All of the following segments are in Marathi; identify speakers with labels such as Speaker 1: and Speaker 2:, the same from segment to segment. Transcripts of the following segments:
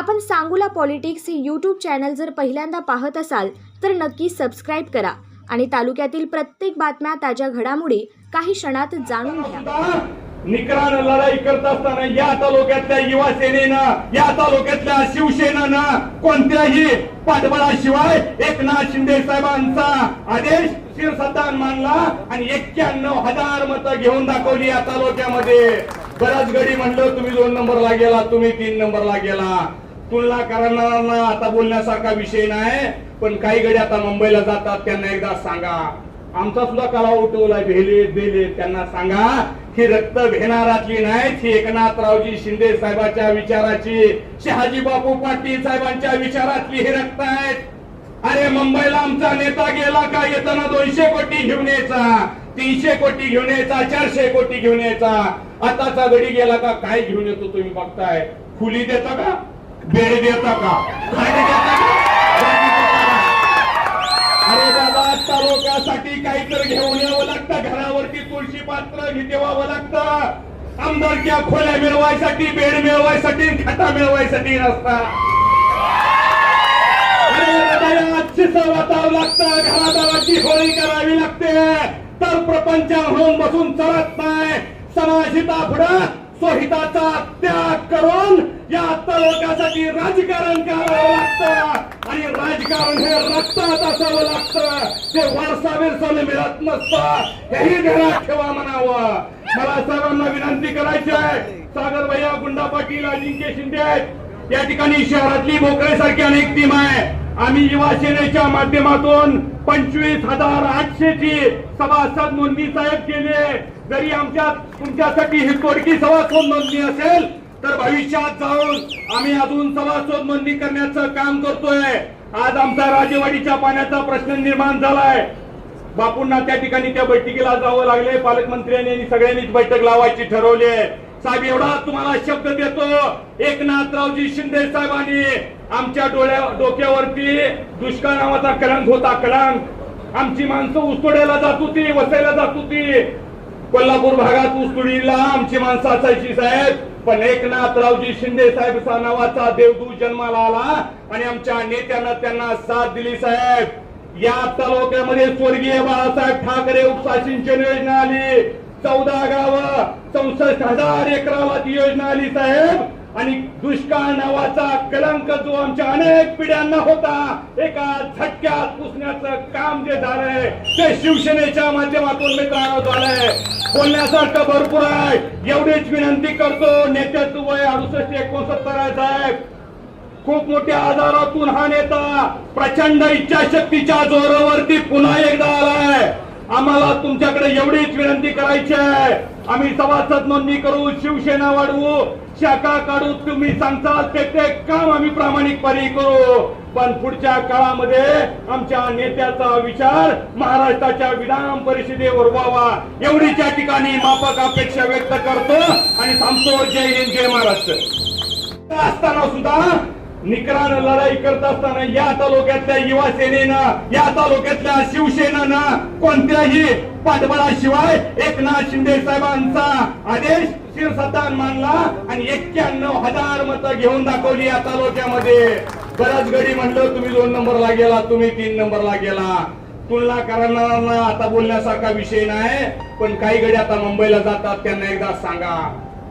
Speaker 1: आपण सांगूला पॉलिटिक्स हे यूट्यूब चॅनल जर पहिल्यांदा पाहत असाल तर नक्की सबस्क्राईब करा आणि तालुक्यातील प्रत्येक बातम्या ताज्या घडामोडी काही क्षणात जाणून घ्या.
Speaker 2: निकरानं लढाई करत असताना या तालुक्यातल्या युवा सेनेनं या तालुक्यातल्या शिवसेनेनं कोणत्याही पाठबळाशिवाय एकनाथ शिंदे साहेबांचा आदेश शिरसत्तान मानला आणि एक्क्याण्णव हजार मतं घेऊन दाखवली या तालुक्यामध्ये. बऱ्याच गडी म्हणलं तुम्ही दोन नंबरला गेला तुम्ही तीन नंबरला गेला. तुलना करणाऱ्यांना आता बोलण्यासारखा विषय नाही पण काही गडी आता मुंबईला जातात त्यांना एकदा सांगा. आमचा सुद्धा कला उठवला भेले बेले त्यांना सांगा ही रक्त भेनारातली नाही ही एकनाथरावजी शिंदे साहेबांच्या विचाराची शहाजी बापू पाटील साहेबांच्या विचारातली ही रक्त आहेत. अरे मुंबईला आमचा नेता गेला का? येताना दोनशे कोटी घेऊन यायचा. तीनशे कोटी घेऊन यायचा चारशे कोटी घेऊन यायचा. आताचा गडी गेला का? काय घेऊन येतो तुम्ही बघताय? खुली देता का? बेड देता का? अरे दादा तालुक्यासाठी काहीतरी घेऊन यावं लागतं. घरावरती तुळशी पात्र ठेवावं लागतं. आमदारच्या खोल्या मिळवायसाठी बेड मिळवायसाठी खाता मिळवायसाठी शिसं वाटावं लागतं. घरादाराची होळी करावी लागते. तर प्रपंच होऊन बसून चालत नाही. समाजहिता पुढं स्वहिताचा त्याग करून या तालुक्यासाठी राजकारण करावं लागतं. आणि राजकारण हे रक्तात असावं लागतं. ते वारसा विरसाने मिळत नसतं. हेही घरात ठेवा म्हणावं. मला सर्वांना विनंती करायची आहे. सागर भैया गुंडा पाटील अजिंक्य शिंदे आहेत. या ठिकाणी शहरातली भोकळे सारखी अनेक टीम आहे. आम्ही युवा सेनेच्या माध्यमातून पंचवीस हजार आठशे ची सभासद नोंदणी साहेब केले. जरी आमच्या तुमच्यासाठी ही तोडकी सभासद नोंदणी असेल तर भविष्यात जाऊन आम्ही अजून सभासद नोंदणी करण्याचं काम करतोय. आज आमचा राजेवाडीच्या पाण्याचा प्रश्न निर्माण झालाय. बापूंना त्या ठिकाणी त्या बैठकीला जावं लागले. पालकमंत्र्यांनी सगळ्यांनीच बैठक लावायची ठरवली आहे. साहेब एवढा तुम्हाला शब्द देतो. एकनाथरावजी शिंदे साहेबांनी आमच्या डोळ्या डोक्यावरती दुष्काळ नावाचा कलंक होता कलंक. आमची माणसं उसतोड्याला जात होती वसायला जात होती. कोल्हापूर भागात उस्तुडीला आमची माणसं असायची साहेब. पण एकनाथरावजी शिंदे साहेब नावाचा देवदूत जन्माला आला आणि आमच्या नेत्यानं त्यांना साथ दिली साहेब. या तालुक्यामध्ये स्वर्गीय बाळासाहेब ठाकरे उपसा सिंचन योजना आली. चौदा गाव चौसष्ट हजार एकरावाची योजना आली साहेब. आणि दुष्काळ नावाचा कलंक जो आमच्या अनेक पिढ्यांना होता एका झटक्यात पुसण्याचं काम जे झालंय ते शिवसेनेच्या माध्यमातून मित्रांनो झालंय. बोलण्यासारखं भरपूर आहे. एवढीच विनंती करतो नेत्याचं वय अडुसष्ट एकोणसत्तर आहे साहेब. खूप मोठ्या आजारातून हा नेता प्रचंड इच्छाशक्तीच्या जोरावरती पुन्हा एकदा आलाय. आम्हाला तुमच्याकडे एवढीच विनंती करायची आहे. आम्ही सभासद नोंदणी करू शिवसेना वाढवू शाखा काढू तुम्ही सांगताल ते ते काम आम्ही प्रामाणिकपणे करू. पण पुढच्या काळामध्ये आमच्या नेत्याचा विचार महाराष्ट्राच्या विधान परिषदेवर व्हावा. एवढीच्या ठिकाणी माफक अपेक्षा व्यक्त करतो आणि थांबतो. जय हिंद जय महाराष्ट्र. असताना सुद्धा निकरानं लढाई करत असताना या तालुक्यातल्या युवा सेनेनं या तालुक्यातल्या शिवसेनेनं कोणत्याही पाठबळाशिवाय एकनाथ शिंदे साहेबांचा आदेश शिरसत्तान मानला आणि एक्क्याण्णव हजार मतं घेऊन दाखवली या तालुक्यामध्ये. बऱ्याच गडी म्हणलं तुम्ही दोन नंबरला गेला तुम्ही तीन नंबरला गेला. तुलना करणाऱ्यांना आता बोलण्यासारखा विषय नाही पण काही गडी आता मुंबईला जातात त्यांना एकदा सांगा.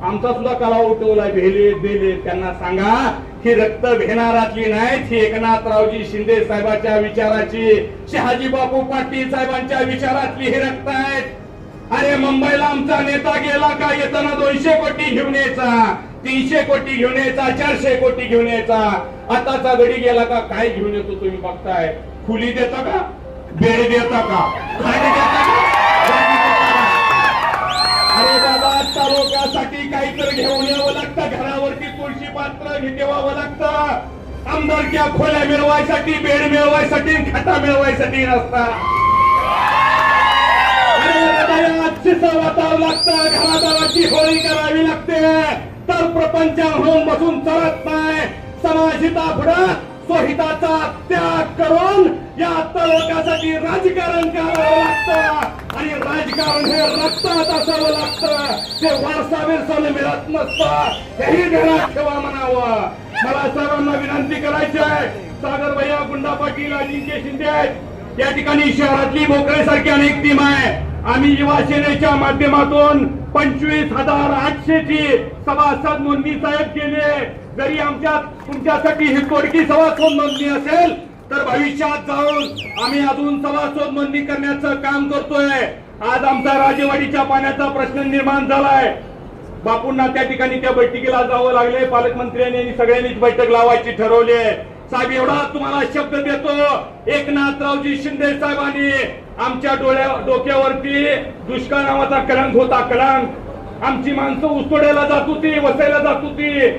Speaker 2: आमचा सुद्धा कला उठवलाय भेले बेले त्यांना सांगा ही रक्त भेनारातली नाहीत ही एकनाथरावजी शिंदे साहेबांच्या विचाराची शहाजी बापू पाटील साहेबांच्या विचारातली ही रक्त आहेत. अरे मुंबईला आमचा नेता गेला का? येताना दोनशे कोटी घेऊन यायचा. तीनशे कोटी घेऊन यायचा चारशे कोटी घेऊन यायचा. आताचा गडी गेला का? काय घेऊन येतो तुम्ही बघताय? खुली देता का? बेड देता का? खाली देता का? आमदारच्या खोल्या मिळवायसाठी बेड मिळवायसाठी खाता मिळवायसाठी नसता वाटावं लागतं घरादाराची होळी करावी लागते. तर प्रपंच होऊन बसून चालत नाही. समाजहिता पुढे स्वहिताचा त्याग करून या तालुक्यासाठी राजकारण करावं लागतं. आणि राजकारण हे रक्तात असावं लागतं. ते वारसा विरसाने मिळत नसतं. हेही घरात ठेवा म्हणावं. मला सर्वांना विनंती करायची आहे. सागर भैया गुंडा पाटील अजिंक्य शिंदे आहेत या ठिकाणी शहरातली भोकरेसारखी अनेक टीम आहे. आम्ही युवा सेनेच्या माध्यमातून पंचवीस हजार आठशे ची सभासद नोंदणी साहेब केली जरी आमच्या तुमच्यासाठी ही कोडकी सभासद नोंदणी असेल तर भविष्यात जाऊन आम्ही अजून सभासद नोंदणी करण्याचं काम करतोय. आज आमचा राजेवाडीच्या पाण्याचा प्रश्न निर्माण झालाय. बापूंना त्या ठिकाणी त्या बैठकीला जावं लागले. पालकमंत्र्यांनी आणि सगळ्यांनीच बैठक लावायची ठरवली आहे. साहेब एवढा तुम्हाला शब्द देतो. एकनाथरावजी शिंदे साहेबांनी आमच्या डोळ्या डोक्यावरती दुष्काळ नावाचा कलंक होता कलंक. आमची माणसं उस्तोड्याला जात होती वसायला जात होती.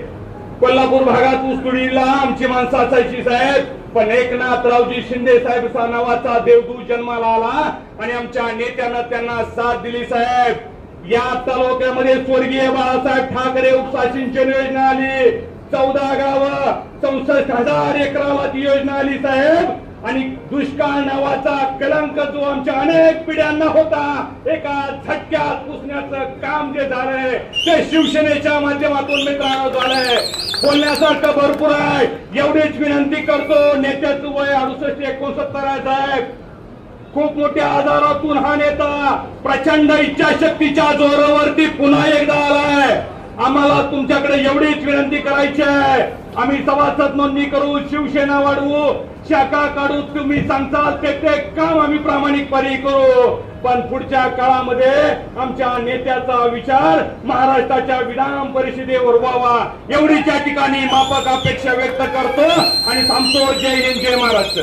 Speaker 2: कोल्हापूर भागात ऊसतोडीला आमची माणसं असायची साहेब. पण एकनाथरावजी शिंदे साहेब नावाचा देवदू जन्माला आला आणि आमच्या नेत्यानं त्यांना साथ दिली साहेब. या तालुक्यामध्ये स्वर्गीय बाळासाहेब ठाकरे उपसा सिंचन योजना आली. चौदा गाव चौसष्ट हजार एकराला ती योजना आली साहेब. आणि दुष्काळ नावाचा कलंक जो आमच्या अनेक पिढ्यांना होता एका झटक्यात पुसण्याचं काम जे झालंय ते शिवसेनेच्या माध्यमातून मित्रांनो झालंय. बोलण्यासारखं भरपूर आहे. एवढीच विनंती करतो नेत्याचं वय अडुसष्ट एकोणसत्तर आहे साहेब. खूप मोठ्या आजारातून हा नेता प्रचंड इच्छाशक्तीच्या जोरावरती पुन्हा एकदा आलाय. आम्हाला तुमच्याकडे एवढीच विनंती करायची आहे. आम्ही सभासद नोंदणी करू शिवसेना वाढवू शाखा काढू तुम्ही सांगताल ते ते काम आम्ही प्रामाणिकपणे करू. पण पुढच्या काळामध्ये आमच्या नेत्याचा विचार महाराष्ट्राच्या विधान परिषदेवर व्हावा. एवढीच्या ठिकाणी माफक अपेक्षा व्यक्त करतो आणि थांबतो. जय हिंद जय महाराष्ट्र.